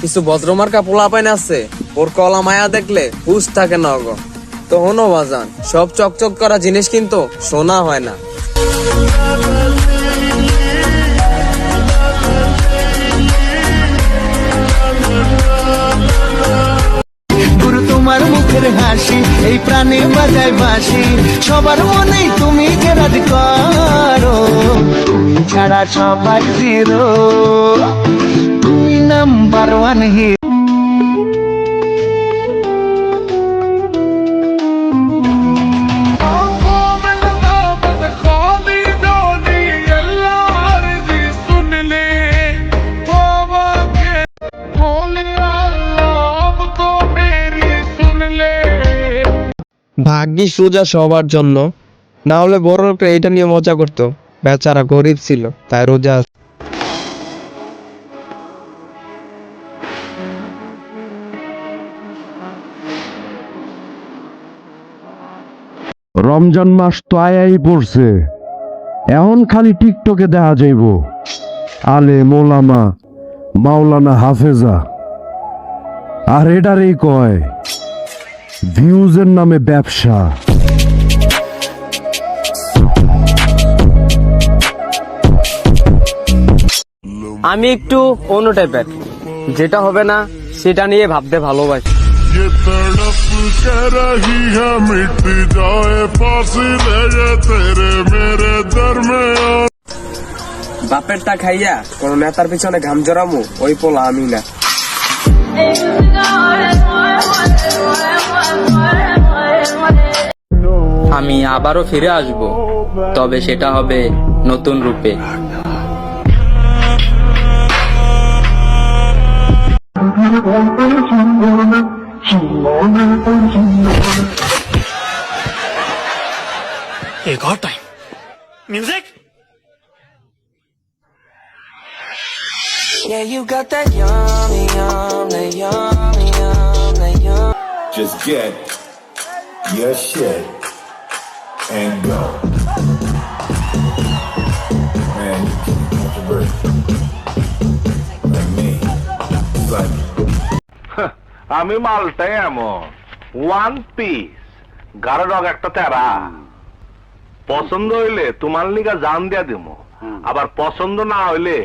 কিছু ভদ্রমার্কা পোলা পাইন আছে, ওর কলা মায়া দেখলে হুশ থাকে না গো তো হনো বাজান, সব চকচক করা জিনিস কিন্তু সোনা হয় না। হাসি, এই বাজায় বাসি সবার মনে তুমি করো, তুমি ছাড়া সবাই জিরো নাম্বার ওয়ান হিরো ভাগ্যি সোজা সবার জন্য। না হলে বড় লোকরা এটা নিয়ে মজা করতো। বেচারা গরিব ছিল, তাই রোজা রমজান মাস তো আয়াই পড়ছে। এখন খালি টিকটকে দেখা যাইব। আলে মোলামা, মাওলানা হাফেজা। আর এটারই কয়, ভিউজের নামে ব্যবসা। আমি একটু অন্য টাইপের যেটা হবে না, সেটা নিয়ে ভাবতে ভালোবাসি। ये तड़प के रही है मिट जाए फासिले ये तेरे मेरे दरमियान বাপেরটা খাইয়া কোন নেতার পিছনে ঘাম জড়ামু ওই পোলা আমি না আমি আবারও ফিরে আসব তবে সেটা হবে নতুন রূপে You got time. Music? Yeah, you got that yummy, yum, that yummy, yum, that yum. Just get your shit and go. Man, you can't controversial. Like me. Like আমি মালটাই এমন ওয়ান পিস গারো ডগ একটা তেরা পছন্দ হইলে তোমার লিগা জান দিয়া দিমু আবার পছন্দ না হইলে.